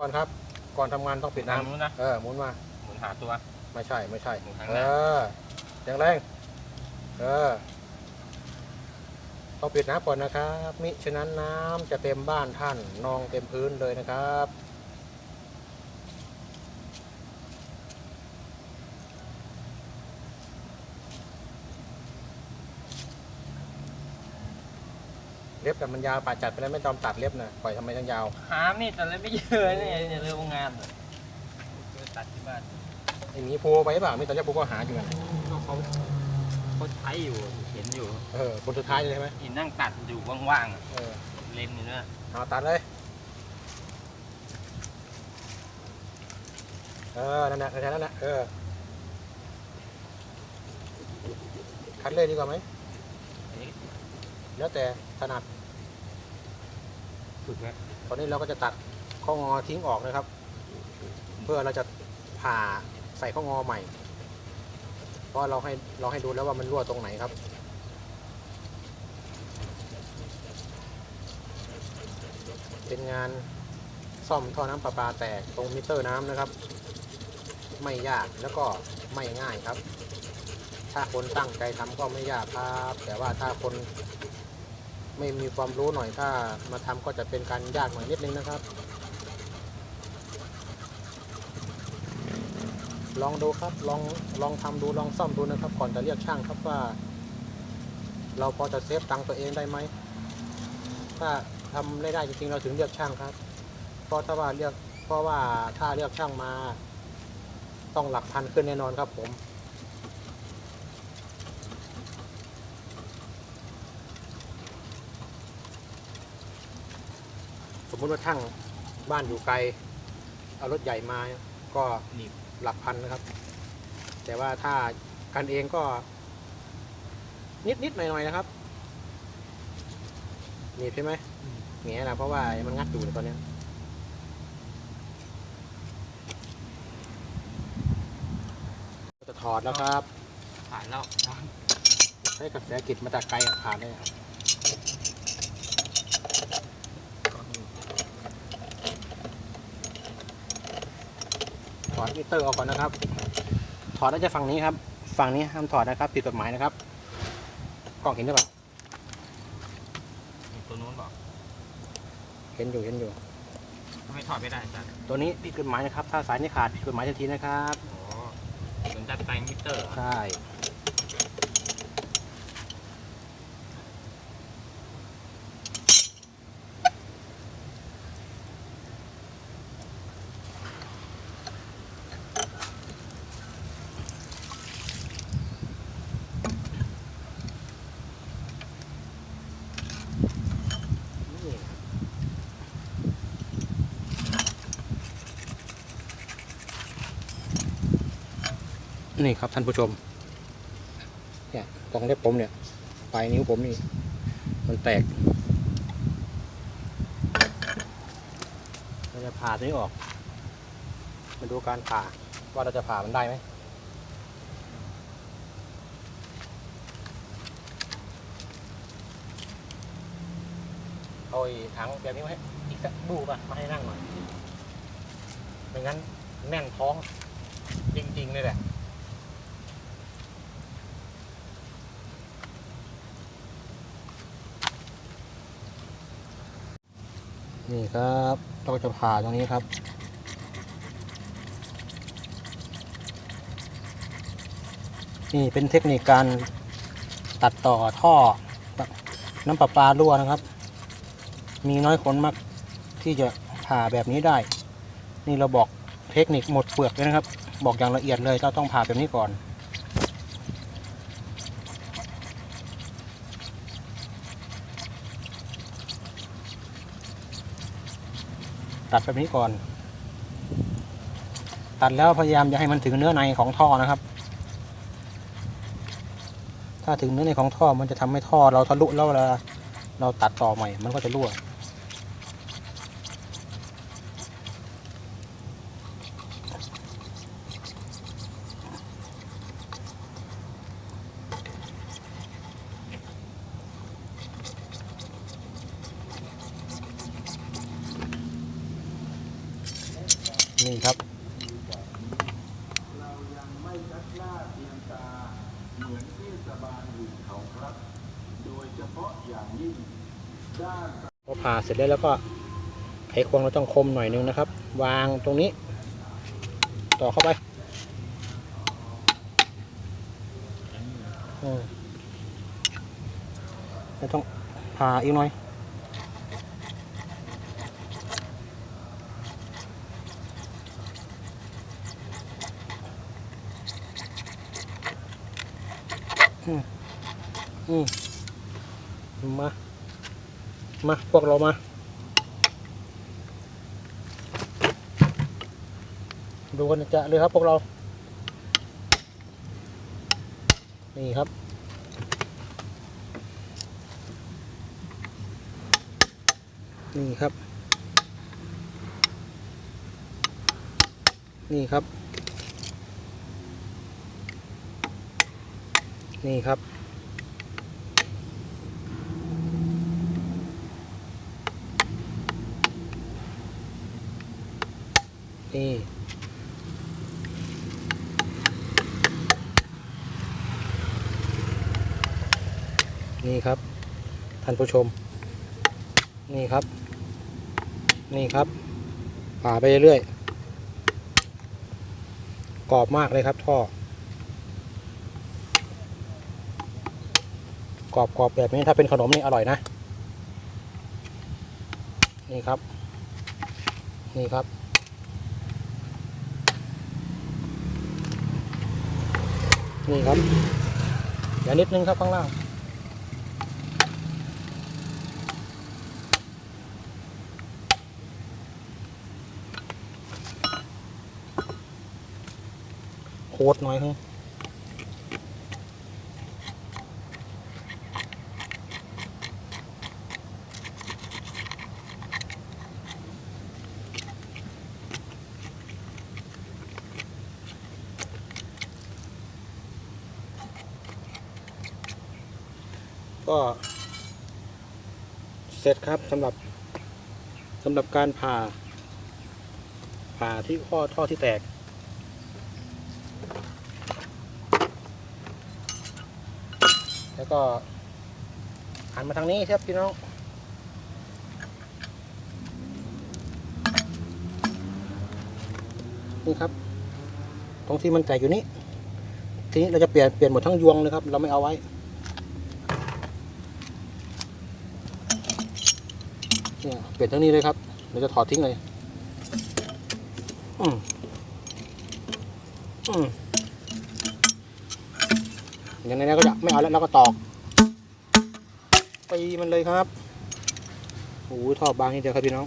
ก่อนครับ ก่อนทำงานต้องปิดทางน้ำนู้นนะเออหมุนมา หมุนหาตัว ไม่ใช่ไม่ใช่ หมุนทางเอหน้า อแรงแรงเออต้องปิดน้ำก่อนนะครับ มิฉะนั้นน้ำจะเต็มบ้านท่านนองเต็มพื้นเลยนะครับ เล็บแต่มันยาวป่าจัดไปแล้วไม่ยอมตัดเล็บนะปล่อยทำไมต้องยาว หามีดแต่เลยไม่เจอเนี่ยเนี่ยเรื่องงานเลยไปตัดที่บ้านไอ้หมีโพไปเปล่าไม่ตอนนี้ปูก็หาอยู่นะก็เขาเขาใช้อยู่เห็นอยู่เออคนสุดท้ายเลยใช่ไหมอินนั่งตัดอยู่ว่างๆอะเออเลนอยู่เนี่ยเอาตัดเลย เออนั่นแหละแค่นั้นแหละเออคัดเลยดีกว่าไหม แล้วแต่ถนัด ฝึกนะตอนนี้เราก็จะตัดข้องอทิ้งออกนะครับ เพื่อเราจะผ่าใส่ข้องอใหม่ เพราะเราให้เราให้ดูแล้วว่ามันรั่วตรงไหนครับเป็นงานซ่อมท่อน้ำประปาแตกตรงมิเตอร์น้ำนะครับ ไม่ยากแล้วก็ไม่ง่ายครับ ถ้าคนตั้งใจทำก็ไม่ยากครับ แต่ว่าถ้าคน ไม่มีความรู้หน่อยถ้ามาทำก็จะเป็นการยากหน่อยนิดนึงนะครับ ลองดูครับลองลองทำดูลองซ่อมดูนะครับ ก่อนจะเรียกช่างครับว่า เราพอจะเซฟตังค์ตัวเองได้ไหมถ้าทำไม่ได้จริงๆเราถึงเรียกช่างครับ เพราะถ้าว่าเรียกเพราะว่าถ้าเรียกช่างมา ต้องหลักพันขึ้นแน่นอนครับผม สมมติว่าช่างบ้านอยู่ไกล เอารถใหญ่มาก็หนีบหลักพันนะครับ แต่ว่าถ้ากันเองก็ นิดนิดๆหน่อยหน่อยๆนะครับหนีบใช่ไหมแง่นะเพราะว่ามันงัดอยู่ในตอนเนี้ยจะถอดแล้วครับผ่านแล้วใช้กระแสกิจมาจากไกลอะผ่านได้อะ ถอดมิเตอร์ออกก่อนนะครับ ถอดได้จะฝั่งนี้ครับ ฝั่งนี้ห้ามถอดนะครับผิดกฎหมายนะครับ กล้องเห็นหรือเปล่าตัวนู้นบอกเห็นอยู่เห็นอยู่ไม่ถอดไม่ได้จ้ะตัวนี้ผิดกฎหมายนะครับ ถ้าสายนี้ขาดผิดกฎหมายทันทีนะครับโอ้สนจัดแต่งมิเตอร์เหรอใช่ นี่ครับท่านผู้ชม เนี่ยตรงเล็บผมเนี่ย ปลายนิ้วผมนี่ มันแตกเราจะผ่าตัวนี้ออก มาดูการผ่าว่าเราจะผ่ามันได้ไหมเอาไอ้ถังแบบนี้ไว้อีกสักบูป่ะมาให้นั่งหน่อยไม่งั้นแน่นท้องจริงๆเลยแหละ นี่ครับเราจะผ่าตรงนี้ครับ นี่เป็นเทคนิคการตัดต่อท่อน้ำประปารั่วนะครับ มีน้อยคนมากที่จะผ่าแบบนี้ได้ นี่เราบอกเทคนิคหมดเปลือกเลยนะครับ บอกอย่างละเอียดเลยเราต้องผ่าแบบนี้ก่อน ตัดแบบนี้ก่อน ตัดแล้วพยายามอย่าให้มันถึงเนื้อในของท่อนะครับ ถ้าถึงเนื้อในของท่อมันจะทำให้ท่อเราทะลุแล้วเวลาเราตัดต่อใหม่ มันก็จะรั่ว นี่ครับ เรายังไม่ชักหน้าเตรียมตา เหมือนเทศบาลอื่นเขาครับ โดยเฉพาะอย่างยิ่งด้านพอผ่าเสร็จแล้วแล้วก็ไขควงเราต้องคมหน่อยนึงนะครับ วางตรงนี้ ต่อเข้าไปอืมแล้วต้องผ่าอีกหน่อย อืมมา มา พวกเรามา ดูกันจะเลยครับพวกเรา นี่ครับนี่ครับ นี่ครับ นี่ครับ นี่นี่ครับ ท่านผู้ชม นี่ครับ นี่ครับผ่าไปเรื่อยๆกรอบมากเลยครับท่อกรอบกรอบแบบนี้ถ้าเป็นขนมนี่อร่อยนะ นี่ครับ นี่ครับ นี่ครับอย่านิดนึงครับข้างล่างโคตรน้อยฮึ ก็เสร็จครับสำหรับสำหรับการผ่า ผ่าที่ข้อท่อที่แตก แล้วก็หันมาทางนี้ครับพี่น้องนี่ครับ ตรงที่มันแตกอยู่นี้ ทีนี้เราจะเปลี่ยนเปลี่ยนหมดทั้งยวงเลยครับ เราไม่เอาไว้ เนี่ยเปลี่ยนทั้งนี้เลยครับเราจะถอดทิ้งเลย อืมอืมอย่างนี้ก็จะไม่เอาแล้วเราก็ตอกตีมันเลยครับโอ้โหท่อบางนี่เดียวครับพี่น้อง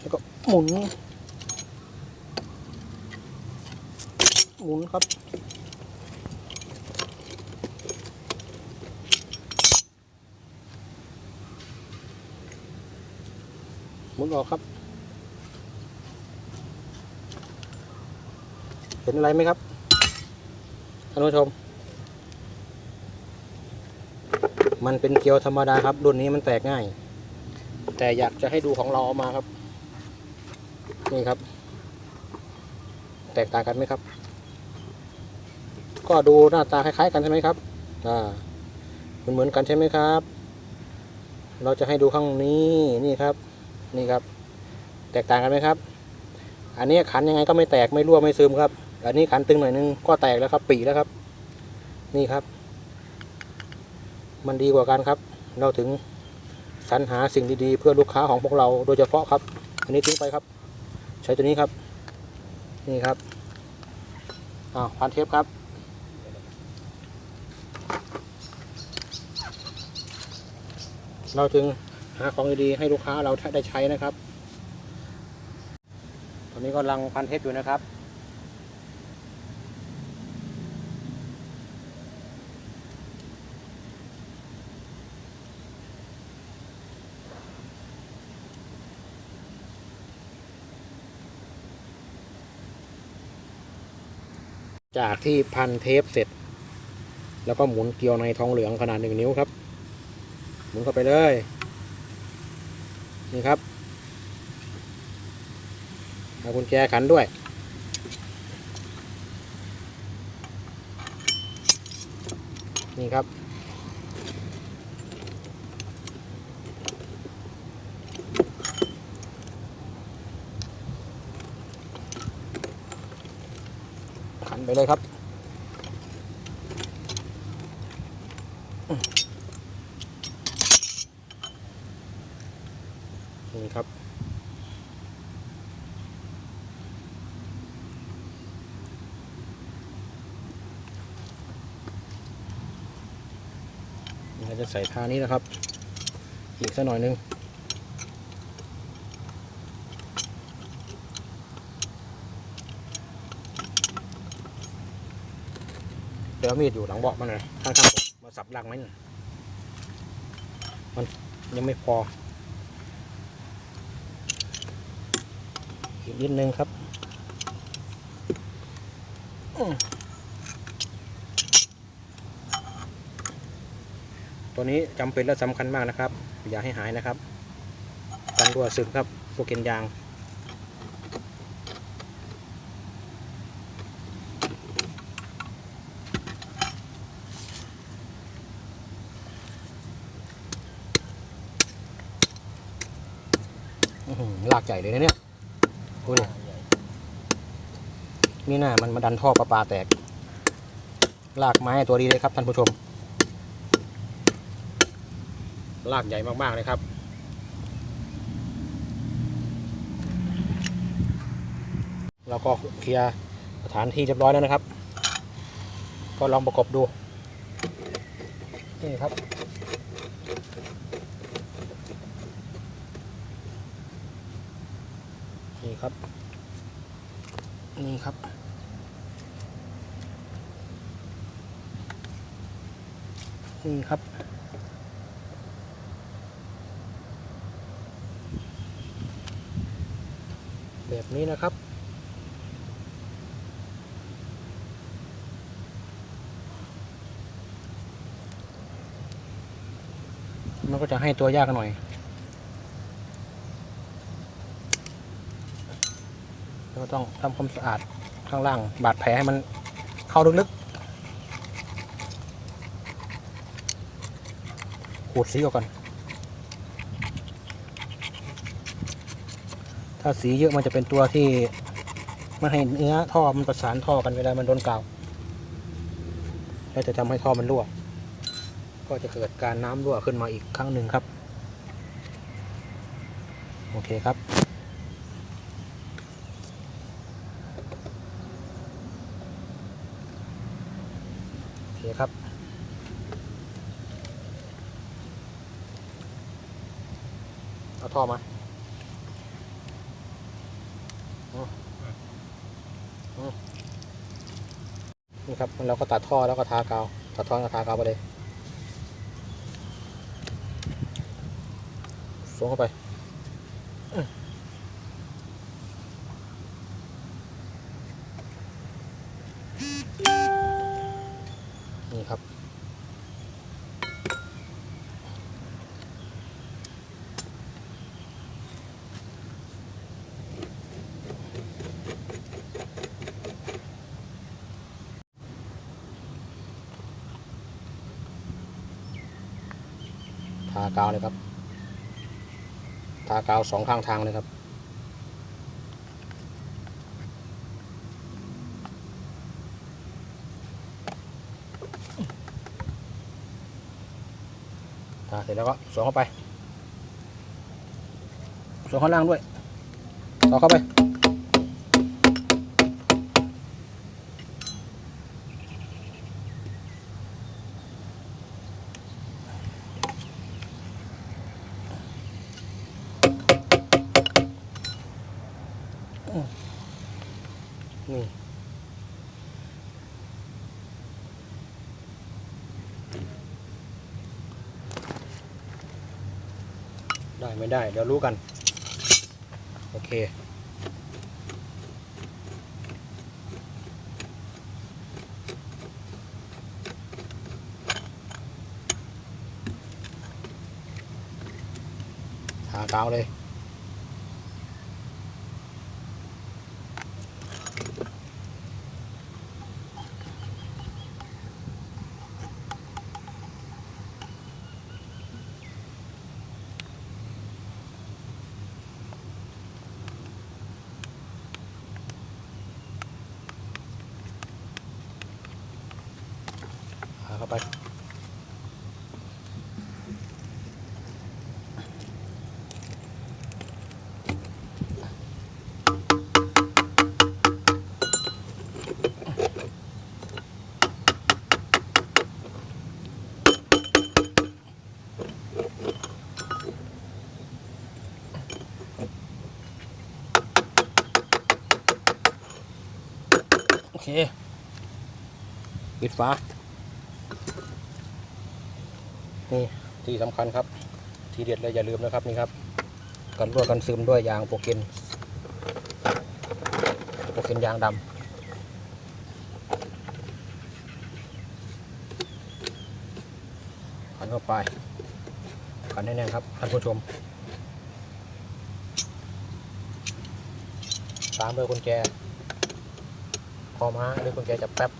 แล้วก็หมุน หมุนครับ หมุนออกครับ เห็นอะไรไหมครับท่านผู้ชม มันเป็นเกลียวธรรมดาครับ รุ่นนี้มันแตกง่าย แต่อยากจะให้ดูของเราเออกมาครับ นี่ครับ แตกต่างกันไหมครับ ก็ดูหน้าตาคล้ายๆกันใช่ไหมครับ อ่าเหมือนเหมือนกันใช่ไหมครับ เราจะให้ดูข้างนี้นี่ครับ นี่ครับ แตกต่างกันไหมครับ อันนี้ขันยังไงก็ไม่แตกไม่รั่วไม่ซึมครับ อันนี้ขันตึงหน่อยนึงก็แตกแล้วครับ ปีแล้วครับ นี่ครับ มันดีกว่ากันครับ เราถึงสรรหาสิ่งดีๆ เพื่อลูกค้าของพวกเราโดยเฉพาะครับ อันนี้ทิ้งไปครับ ใช้ตัวนี้ครับ นี่ครับอ้าวพันเทปครับเราถึง หาของดีๆให้ลูกค้าเราได้ใช้นะครับ ตอนนี้กำลังพันเทปอยู่นะครับจากที่พันเทปเสร็จ แล้วก็หมุนเกลียวในทองเหลืองขนาดหนึ่งนิ้วครับ หมุนเข้าไปเลย นี่ครับเอากุญแจขันด้วย นี่ครับ ขันไปเลยครับ ใส่ทานี้นะครับ อีกสักหน่อยนึงเดี๋ยวมีดอยู่หลังเบาะมันเลยข้างๆผมมาสับหลังไหมน่ะมันยังไม่พอ อีกนิดนึงครับอืม ตัวนี้จำเป็นและสำคัญมากนะครับ อย่าให้หายนะครับกันรั่วซึมครับพวกเกนยางหลากใหญ่เลยนะเนี่ยดูดินี่น่ามันมาดันท่อประปาแตก ลากไม้ตัวดีเลยครับท่านผู้ชม ลากใหญ่มากๆเลยครับเราก็เคลียร์สถานที่เรียบร้อยแล้วนะครับ ก็ลองประกบดู นี่ครับ นี่ครับ นี่ครับ นี่ครับ แบบนี้นะครับ มันก็จะให้ตัวยากหน่อยแล้วก็ต้องทำความสะอาดข้างล่างบาดแผลให้มันเข้าลึกๆขูดสีออกก่อน ถ้าสีเยอะมันจะเป็นตัวที่ไม่ให้เนื้อท่อมันประสานท่อกันเวลามันโดนกาวแล้วจะทำให้ท่อมันรั่ว ก็จะเกิดการน้ำรั่วขึ้นมาอีกครั้งหนึ่งครับ โอเคครับ โอเคครับเอาท่อมาอืมอืมนี่ ครับเราก็ตัดท่อแล้วก็ทากาวตัดท่อแล้วทากาวไปเลยสวมเข้าไปนี่ครับากาวเลยครับ ทากาวสองข้างทางเลยครับ ทาเสร็จแล้วก็สวมเข้าไป สวมข้างล่างด้วยต่อเข้าไป ไม่ได้ เดี๋ยวรู้กัน โอเค ทากาวเลย ปิดฝานี่ที่สำคัญครับ ทีเด็ดเลยอย่าลืมนะครับนี่ครับ กันรั่วกันซึมด้วยยางโปรเกนโปรเกนยางดำขันเข้าไปขันแน่นๆครับท่านผู้ชม ตามด้วยกุญแจคอม้าด้วยกุญแจจับแป๊บ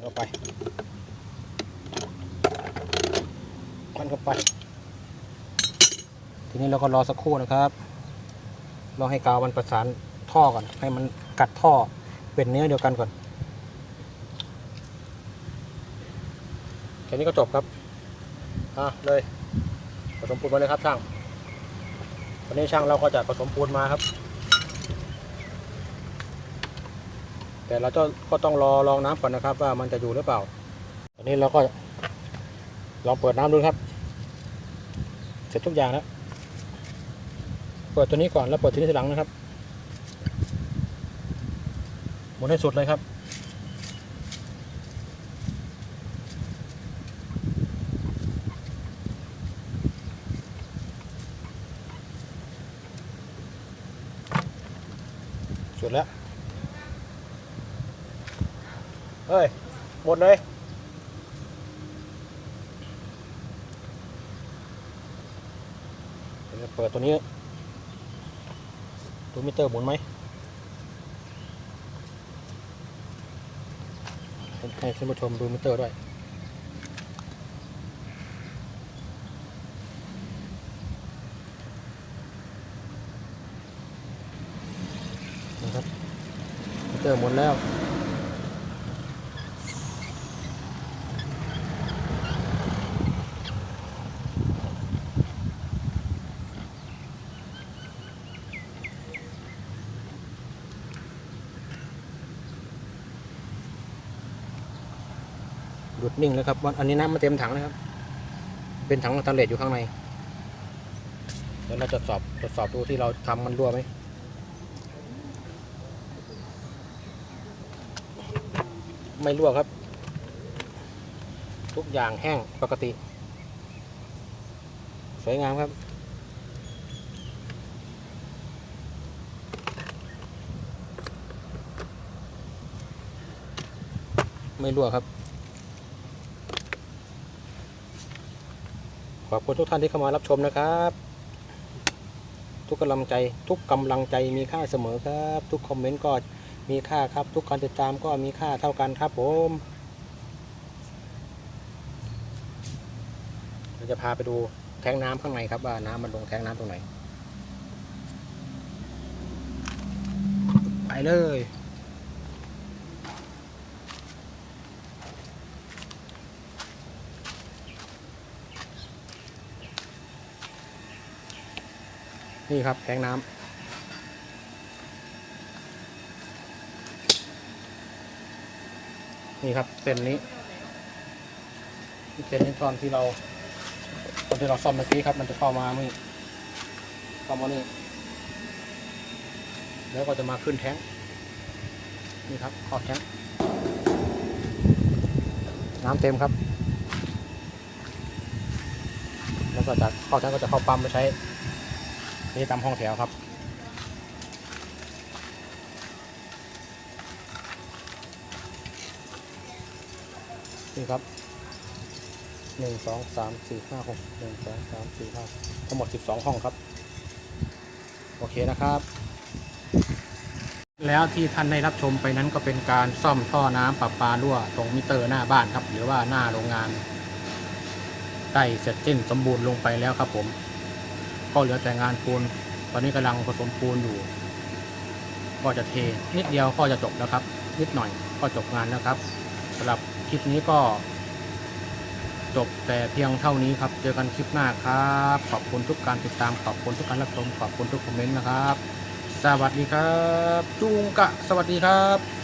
เข้า ไปมันเข้าไป ทีนี้เราก็รอสักครู่นะครับรอให้กาวมันประสานท่อก่อน ให้มันกัดท่อเป็นเนื้อเดียวกันก่อนแค่นี้ก็จบครับอะเลยผสมปูนมาเลยครับช่างวันนี้ช่างเราก็จะผสมปูนมาครับ แต่เราจะก็ต้องรอลองน้ำก่อนนะครับ ว่ามันจะอยู่หรือเปล่า ตอนนี้เราก็ลองเปิดน้ำดูครับ เสร็จทุกอย่างแล้ว เปิดตัวนี้ก่อนแล้วเปิดตัวนี้ทีหลังนะครับหมุนให้สุดเลยครับ สุดแล้ว เฮ้ย หมดเลย เปิดตัวนี้ดูมิเตอร์หมุนไหมให้ให้ท่านผู้ชมดูมิเตอร์ด้วยนะครับมิเตอร์หมุนแล้ว ยุดนิ่งแล้วครับวันอันนี้น้ำมาเต็มถังนะครับ เป็นถังสแตนเลสอยู่ข้างในเดี๋ยวเราจะสอบตรวจสอบดูที่เราทำมันรั่วไหมไม่รั่วครับ ทุกอย่างแห้งปกติ สวยงามครับไม่รั่วครับ อบคุณทุกท่านที่เข้ามารับชมนะครับ ทุกกำลังใจ ทุกกำลังใจมีค่าเสมอครับ ทุกคอมเมนต์ก็มีค่าครับ ทุกการติดตามก็มีค่าเท่ากันครับผมเราจะพาไปดูแทงน้ำข้างในครับว่าน้ำมันลงแทงน้ำตรงไหน ไปเลย นี่ครับแทงน้ำนี่ครับเส้นนี้เส้นนี้ตอนที่เราตอนที่เราซ่อมเมื่อกี้ครับ มันจะเข้ามานี่เข้ามานี่แล้วก็จะมาขึ้นแท้งนี่ครับขอบแท้งน้ำเต็มครับ แล้วก็จะเข้าแท้งก็จะเข้าปั๊มไปใช้ นี่ตามห้องแถวครับ นี่ครับหนึ่งสองสามสี่ห้าหกหนึ่งสองสามสี่ห้าทั้งหมดสิบสองห้องครับ โอเคนะครับ แล้วที่ท่านได้รับชมไปนั้นก็เป็นการซ่อมท่อน้ำประปารั่วตรงมิเตอร์หน้าบ้านครับ หรือว่าหน้าโรงงานได้เสร็จสิ้นสมบูรณ์ลงไปแล้วครับผม ก็เหลือแต่งานปูน ตอนนี้กำลังผสมปูนอยู่ ก็จะเทนิดเดียวก็จะจบแล้วครับ นิดหน่อยก็จบงานแล้วครับสำหรับคลิปนี้ก็จบแต่เพียงเท่านี้ครับ เจอกันคลิปหน้าครับ ขอบคุณทุกการติดตาม ขอบคุณทุกการรับชม ขอบคุณทุกคอมเมนต์นะครับ สวัสดีครับ จุงกะ สวัสดีครับ